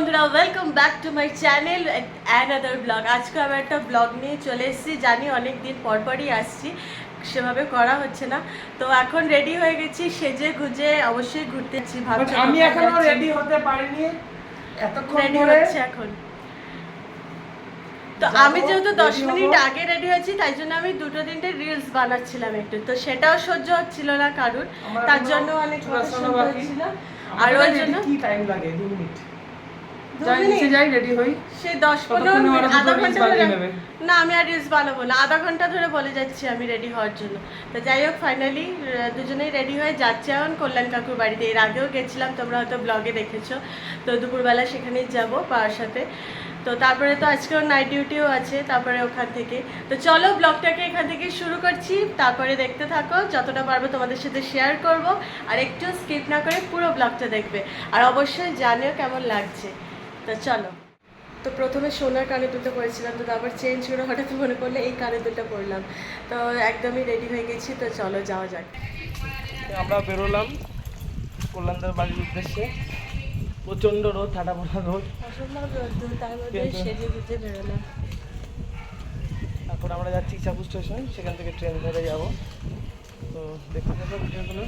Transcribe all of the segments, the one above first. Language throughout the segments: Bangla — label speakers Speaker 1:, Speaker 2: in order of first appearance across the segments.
Speaker 1: বন্ধুরা welcome back to my channel another blog আজকে আমি একটা ব্লগ নিয়ে চলে এসেছি জানি অনেক দিন পর পরই আসছি সেভাবে করা হচ্ছে না। তো এখন রেডি হয়ে গেছি সেজে গুজে অবশ্যই ঘুরতে যাচ্ছি ভাবছি
Speaker 2: আমি এখনও রেডি হতে পারিনি এতক্ষণ
Speaker 1: রেডি হচ্ছে এখন। তো আমি যেহেতু দশ মিনিট আগে রেডি হয়েছি তাই জন্য আমি দুটো তিনটে রিলস বানাচ্ছিলাম একটু। তো সেটাও সহ্য হচ্ছিল না কারুর তার জন্য অনেক। হচ্ছিল। আর ওই জন্য
Speaker 2: কি টাইম লাগে 2 মিনিট?
Speaker 1: দু
Speaker 2: যাই নিচে
Speaker 1: মিনিট?
Speaker 2: যাই রেডি হই।
Speaker 1: সেই দশ পনেরো
Speaker 2: ততক্ষণে
Speaker 1: মিনিট
Speaker 2: ওরা
Speaker 1: আধা ঘণ্টা ধরে না আমি আর রিলস বানাবো না। আধা ঘণ্টা ধরে বলে যাচ্ছি আমি রেডি হওয়ার জন্য। তো যাই হোক ফাইনালি দুজনেই রেডি হয়ে যাচ্ছি এখন কল্যাণ কাকুর বাড়িতে। এর আগেও গেছিলাম তোমরা হয়তো ব্লগে দেখেছ। তো দুপুরবেলা সেখানেই যাব পাওয়ার সাথে। তো তারপরে তো আজকেও নাইট ডিউটিও আছে তারপরে ওখান থেকে। তো চলো ব্লগটাকে এখান থেকে শুরু করছি। তারপরে দেখতে থাকো যতটা পারব তোমাদের সাথে শেয়ার করব। আর একটু স্কিপ না করে পুরো ব্লগটা দেখবে। আর অবশ্যই জানিও কেমন লাগছে। তো চলো। তো প্রথমে সোনার কানে দুটো পরেছিলাম তো তারপর চেঞ্জ করে হঠাৎ মনে পড়লে এই কানে দুটো পরলাম। তো একদমই রেডি হয়ে গেছি তো চলো যাওয়া যাক।
Speaker 2: আমরা বেরোলাম কল্যাণদার বাড়ির উদ্দেশ্যে। প্রচণ্ড রোদ ঠাটা পড়া রোদ এখন আমরা যাচ্ছি ইচ্ছাপুর স্টেশন সেখান থেকে ট্রেন ধরে যাব। তো দেখতে থাকো ভিডিওগুলো।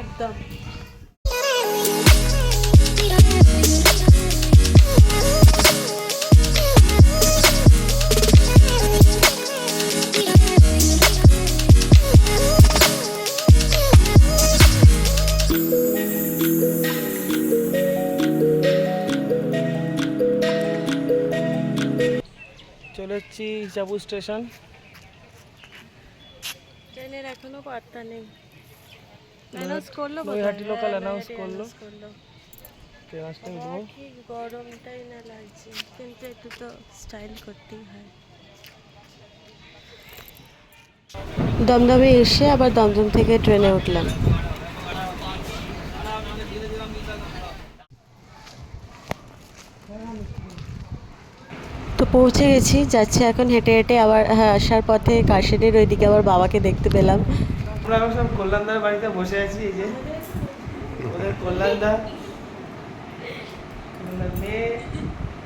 Speaker 1: একদম।
Speaker 2: চলে ইচ্ছাপুর স্টেশন।
Speaker 1: ট্রেনের এখনও বার্তা নেই। অ্যানাউন্স করল
Speaker 2: announce
Speaker 1: নৈহাটি
Speaker 2: করল।
Speaker 1: কি গরমটাই না লাগছে। কিন্তু একটু তো স্টাইল করতেই হয়। দমদমে এসে আবার দমদম থেকে ট্রেনে উঠলাম। তো পৌঁছে গেছি যাচ্ছি এখন হেঁটে হেঁটে আবার হ্যাঁ আসার পথে কাশেরের ওইদিকে আবার বাবাকে দেখতে পেলাম।
Speaker 2: আমরা সব কল্যাণদার বাড়িতে বসে আছি এই যে। ওদের কল্যাণদা কল্যাণদার মেয়ে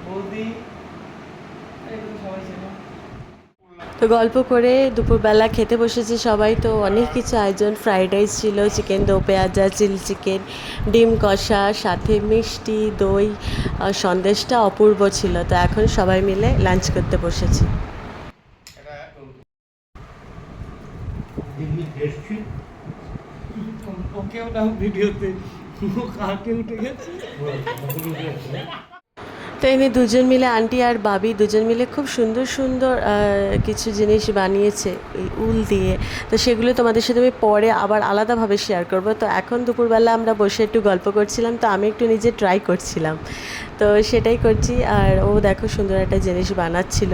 Speaker 2: বৌদি এগুলো সবাই ছিল।
Speaker 1: তো গল্প করে দুপুরবেলা খেতে বসেছে সবাই তো অনেক কিছু আয়োজন। ফ্রাইড রাইস ছিল চিকেন দো পেঁয়াজা চিলি চিকেন ডিম কষা সাথে মিষ্টি দই সন্দেশটা অপূর্ব ছিল। তো এখন সবাই মিলে লাঞ্চ করতে বসেছি।
Speaker 2: ওকেও না ভিডিওতে।
Speaker 1: তো এনে দুজন মিলে আন্টি আর বাবি দুজন মিলে খুব সুন্দর সুন্দর কিছু জিনিস বানিয়েছে এই উল দিয়ে। তো সেগুলো তোমাদের সাথে আমি পরে আবার আলাদাভাবে শেয়ার করব। তো এখন দুপুরবেলা আমরা বসে একটু গল্প করছিলাম, তো আমি একটু নিজে ট্রাই করছিলাম। তো সেটাই করছি, আর ও দেখো সুন্দর একটা জিনিস বানাচ্ছিল।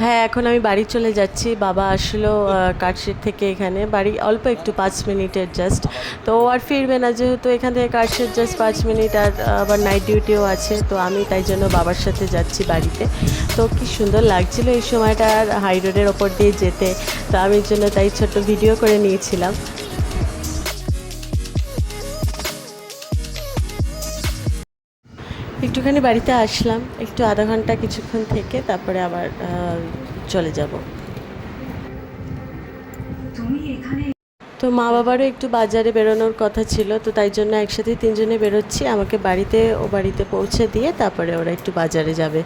Speaker 1: হ্যাঁ এখন আমি বাড়ি চলে যাচ্ছি। বাবা আসলো কার্ডশিট থেকে এখানে। বাড়ি অল্প একটু পাঁচ মিনিটের জাস্ট তো ও আর ফিরবে না যেহেতু এখান থেকে কার্ডশিট জাস্ট পাঁচ মিনিট আর আবার নাইট ডিউটিও আছে। তো আমি তাই জন্য বাবার সাথে যাচ্ছি বাড়িতে। তো কি সুন্দর লাগছিল এই সময়টা আর হাই রোডের ওপর দিয়ে যেতে। তো আমি জন্য তাই ছোট্ট ভিডিও করে নিয়েছিলাম। একটুখানি বাড়িতে আসলাম একটু আধা ঘণ্টা কিছুক্ষণ থেকে তারপরে আবার চলে যাব। তো মা বাবারও একটু বাজারে বেরোনোর কথা ছিল তো তাই জন্য একসাথে তিনজনে বেরোচ্ছি। আমাকে বাড়িতে ও বাড়িতে পৌঁছে দিয়ে তারপরে ওরা একটু বাজারে যাবে।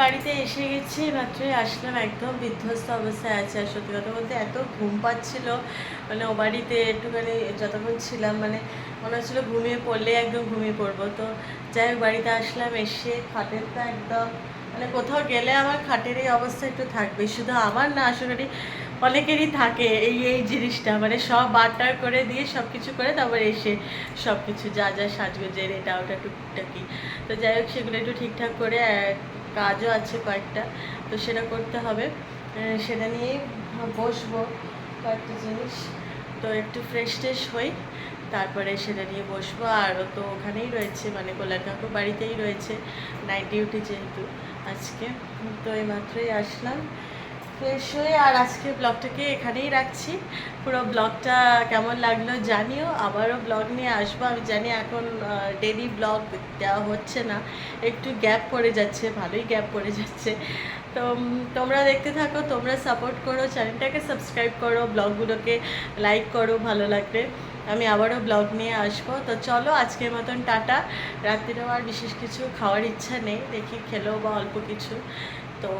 Speaker 1: বাড়িতে এসে গেছি মাত্রই আসলাম, একদম বিধ্বস্ত অবস্থায় আছে। আর সত্যি কথা বলতে এত ঘুম পাচ্ছিল মানে ও বাড়িতে একটুখানি যতক্ষণ ছিলাম মানে মনে হচ্ছিল ঘুমিয়ে পড়লে একদম ঘুমিয়ে পড়ব। তো যাই হোক, বাড়িতে আসলাম, এসে খাটের তো একদম মানে কোথাও গেলে আমার খাটের এই অবস্থা একটু থাকবে শুধু আমার না, আসলে অনেকেরই থাকে এই এই জিনিসটা মানে সব বাটার করে দিয়ে সব কিছু করে তারপর এসে সব কিছু যা যা সাজগোজের, এটা, ওটা, টুকটাকি। তো যাই হোক, সেগুলো একটু ঠিকঠাক করে কাজও আছে কয়েকটা, তো সেটা করতে হবে। সেটা নিয়েই বসবো কয়েকটা জিনিস। তো একটু ফ্রেশ ট্রেশ হই, তারপরে সেটা নিয়ে বসবো। আর ও তো ওখানেই রয়েছে মানে কল্যাণ কাকুর বাড়িতেই রয়েছে নাইট ডিউটি যেহেতু আজকে। তো এই মাত্রই আসলাম। ফ্রেশ হয়ে আর আজকে ব্লগটাকে এখানেই রাখছি। পুরো ব্লগটা কেমন লাগল জানিও। আবারও ব্লগ নিয়ে আসব। আমি জানি এখন ডেলি ব্লগ দেওয়া হচ্ছে না। একটু গ্যাপ পড়ে যাচ্ছে, ভালোই গ্যাপ পড়ে যাচ্ছে। তো তোমরা দেখতে থাকো, তোমরা সাপোর্ট করো চ্যানেলটাকে সাবস্ক্রাইব করো, ব্লগগুলোকে লাইক করো ভালো লাগলে। আমি আবারও ব্লগ নিয়ে আসব। তো চলো, আজকের মতন টাটা। রাত্রিরেও আর বিশেষ কিছু খাওয়ার ইচ্ছা নেই। দেখি খেলেও বা অল্প কিছু। তো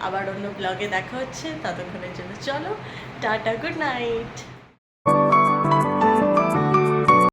Speaker 1: আবার অন্য ব্লগে দেখা হচ্ছে ততক্ষণের জন্য চলো টাটা গুড নাইট